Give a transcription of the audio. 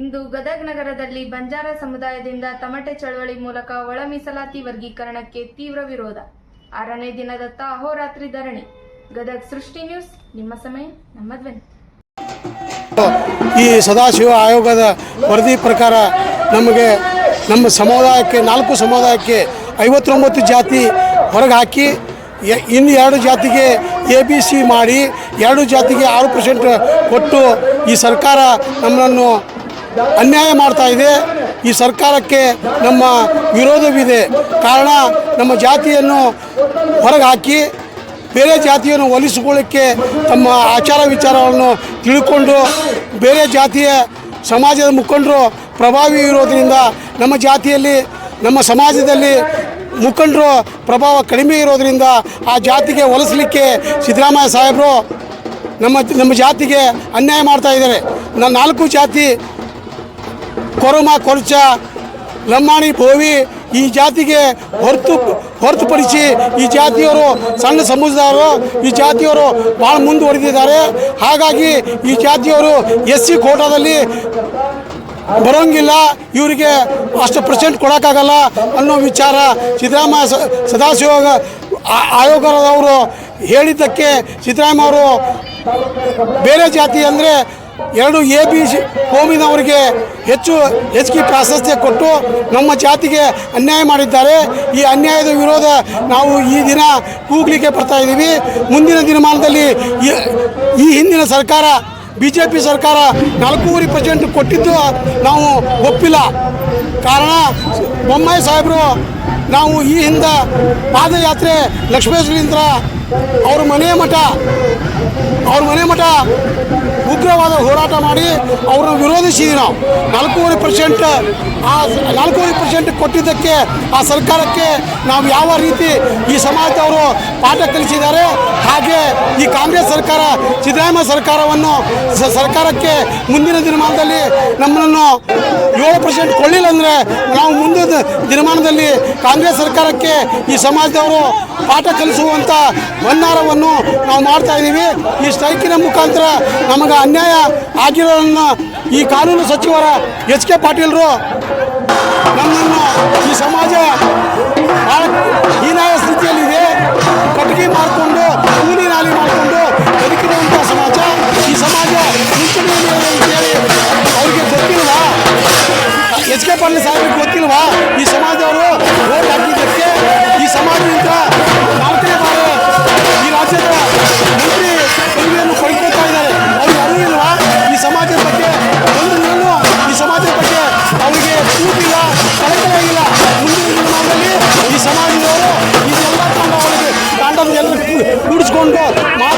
ಇಂದು ಗದಗ್ ನಗರದಲ್ಲಿ ಬಂಜಾರ ಸಮುದಾಯದಿಂದ ತಮಟೆ ಚಳವಳಿ ಮೂಲಕ ಒಳ ಮೀಸಲಾತಿ ವರ್ಗೀಕರಣಕ್ಕೆ ತೀವ್ರ ವಿರೋಧ. ಆರನೇ ದಿನದತ್ತ ಅಹೋರಾತ್ರಿ ಧರಣಿ. ಗದಗ್ ಸೃಷ್ಟಿ ನ್ಯೂಸ್, ನಿಮ್ಮ ಸಮಯ, ನಮ್ಮ ಧ್ವನಿ. ಈ ಸದಾಶಿವ ಆಯೋಗದ ವರದಿ ಪ್ರಕಾರ ನಮಗೆ ನಮ್ಮ ಸಮುದಾಯಕ್ಕೆ, ನಾಲ್ಕು ಸಮುದಾಯಕ್ಕೆ ಐವತ್ತೊಂಬತ್ತು ಜಾತಿ ಹೊರಗೆ ಹಾಕಿ ಇನ್ನು ಎರಡು ಜಾತಿಗೆ ಎ, ಬಿ, ಸಿ ಮಾಡಿ, ಎರಡು ಜಾತಿಗೆ ಆರು ಪರ್ಸೆಂಟ್ ಕೊಟ್ಟು ಈ ಸರ್ಕಾರ ನಮ್ಮನ್ನು ಅನ್ಯಾಯ ಮಾಡ್ತಾ ಇದೆ. ಈ ಸರ್ಕಾರಕ್ಕೆ ನಮ್ಮ ವಿರೋಧವಿದೆ. ಕಾರಣ ನಮ್ಮ ಜಾತಿಯನ್ನು ಹೊರಗೆ ಹಾಕಿ ಬೇರೆ ಜಾತಿಯನ್ನು ಒಲಿಸಿಕೊಳ್ಳಿಕ್ಕೆ ತಮ್ಮ ಆಚಾರ ವಿಚಾರಗಳನ್ನು ತಿಳ್ಕೊಂಡು, ಬೇರೆ ಜಾತಿಯ ಸಮಾಜದ ಮುಖಂಡರು ಪ್ರಭಾವಿ ಇರೋದರಿಂದ ನಮ್ಮ ಜಾತಿಯಲ್ಲಿ, ನಮ್ಮ ಸಮಾಜದಲ್ಲಿ ಮುಖಂಡರು ಪ್ರಭಾವ ಕಡಿಮೆ ಇರೋದರಿಂದ ಆ ಜಾತಿಗೆ ಒಲಿಸಲಿಕ್ಕೆ ಸಿದ್ದರಾಮಯ್ಯ ಸಾಹೇಬರು ನಮ್ಮ ನಮ್ಮ ಜಾತಿಗೆ ಅನ್ಯಾಯ ಮಾಡ್ತಾ ಇದ್ದಾರೆ. ನಾಲ್ಕು ಜಾತಿ ಕೊರಮ ಕೊರಚ ಲಂಬಾಣಿ ಭೋವಿ ಈ ಜಾತಿಗೆ ಹೊರತು, ಹೊರತುಪಡಿಸಿ ಈ ಜಾತಿಯವರು ಸಣ್ಣ ಸಮುದಾಯರು ಈ ಜಾತಿಯವರು ಭಾಳ ಮುಂದುವರೆದಿದ್ದಾರೆ. ಹಾಗಾಗಿ ಈ ಜಾತಿಯವರು ಎಸ್ ಸಿ ಕೋಟಾದಲ್ಲಿ ಬರೋಂಗಿಲ್ಲ. ಇವರಿಗೆ ಅಷ್ಟು ಪರ್ಸೆಂಟ್ ಕೊಡೋಕ್ಕಾಗಲ್ಲ ಅನ್ನೋ ವಿಚಾರ ಸಿದ್ದರಾಮಯ್ಯ ಸದಾಶಿವ ಆಯೋಗದವರು ಹೇಳಿದ್ದಕ್ಕೆ ಸಿದ್ದರಾಮಯ್ಯ ಅವರು ಬೇರೆ ಜಾತಿ ಅಂದರೆ ಎರಡು ಎ ಬಿ ಕೋಮಿನವರಿಗೆ ಹೆಚ್ಚು ಹೆಚ್ಚಿಗೆ ಪ್ರಾಶಸ್ತ್ಯ ಕೊಟ್ಟು ನಮ್ಮ ಜಾತಿಗೆ ಅನ್ಯಾಯ ಮಾಡಿದ್ದಾರೆ. ಈ ಅನ್ಯಾಯದ ವಿರೋಧ ನಾವು ಈ ದಿನ ಕೂಗ್ಲಿಕ್ಕೆ ಬರ್ತಾ ಇದ್ದೀವಿ. ಮುಂದಿನ ದಿನಮಾನದಲ್ಲಿ ಈ ಹಿಂದಿನ ಸರ್ಕಾರ ಬಿ ಜೆ ಪಿ ಸರ್ಕಾರ ನಾಲ್ಕೂವರೆ ಪರ್ಸೆಂಟ್ ಕೊಟ್ಟಿದ್ದು ನಾವು ಒಪ್ಪಿಲ್ಲ. ಕಾರಣ ಬೊಮ್ಮಾಯಿ ಸಾಹೇಬರು, ನಾವು ಈ ಹಿಂದೆ ಪಾದಯಾತ್ರೆ ಲಕ್ಷ್ಮೇಶ್ವರಿಂದ ಅವ್ರ ಮನೆ ಮಠ, ಅವ್ರ ಮನೆ ಮಠ ಉಗ್ರವಾದ ಹೋರಾಟ ಮಾಡಿ ಅವ್ರನ್ನ ವಿರೋಧಿಸಿದ್ವಿ ನಾವು. ನಾಲ್ಕೂವರೆ ಪರ್ಸೆಂಟ್ ಆ ನಾಲ್ಕೂವರೆ ಪರ್ಸೆಂಟ್ ಕೊಟ್ಟಿದ್ದಕ್ಕೆ ಆ ಸರ್ಕಾರಕ್ಕೆ ನಾವು ಯಾವ ರೀತಿ ಈ ಸಮಾಜದವರು ಪಾಠ ಕಲಿಸಿದ್ದಾರೆ, ಹಾಗೆ ಈ ಕಾಂಗ್ರೆಸ್ ಸರ್ಕಾರ, ಸಿದ್ದರಾಮಯ್ಯ ಸರ್ಕಾರವನ್ನು ಸರ್ಕಾರಕ್ಕೆ ಮುಂದಿನ ದಿನಮಾನದಲ್ಲಿ ನಮ್ಮನ್ನು ಏಳು ಪರ್ಸೆಂಟ್ ಕೊಡಲಿಲ್ಲ ಅಂದರೆ ನಾವು ಮುಂದಿನ ದಿನಮಾನದಲ್ಲಿ ಕಾಂಗ್ರೆಸ್ ಸರ್ಕಾರಕ್ಕೆ ಈ ಸಮಾಜದವರು ಪಾಠ ಕಲಿಸುವಂಥ ಬನ್ನಾರವನ್ನು ನಾವು ಮಾಡ್ತಾ ಇದ್ದೀವಿ. ಈ ಸ್ಟ್ರೈಕಿನ ಮುಖಾಂತರ ನಮಗೆ ಅನ್ಯಾಯ ಆಗಿರೋದನ್ನು ಈ ಕಾನೂನು ಸಚಿವರ ಎಚ್ ಕೆ ಪಾಟೀಲರು ನಮ್ಮನ್ನು ಈ ಸಮಾಜ ಭಾಳ ಹೀನಾಯ ಸ್ಥಿತಿಯಲ್ಲಿದೆ. ಕಟ್ಟಿಗೆ ಮಾಡಿಕೊಂಡು, ಕೂಲಿ ನಾಲಿ ಮಾಡಿಕೊಂಡು ಬದುಕಿರುವಂಥ ಸಮಾಜ, ಈ ಸಮಾಜ ಮುಂಚೂಣಿಯಲ್ಲಿ ಅಂತೇಳಿ ಅವರಿಗೆ ಗೊತ್ತಿಲ್ವಾ? ಎಚ್ ಕೆ ಪಾಟೀಲ್ ಸಾಹೇಬ್ರಿಗೆ ಗೊತ್ತಿಲ್ವಾ? కలెక్టర్ ముందు ఈ సమాజంలో ఇది ఎలా దాంట్లో తుడుచుకుంటూ మా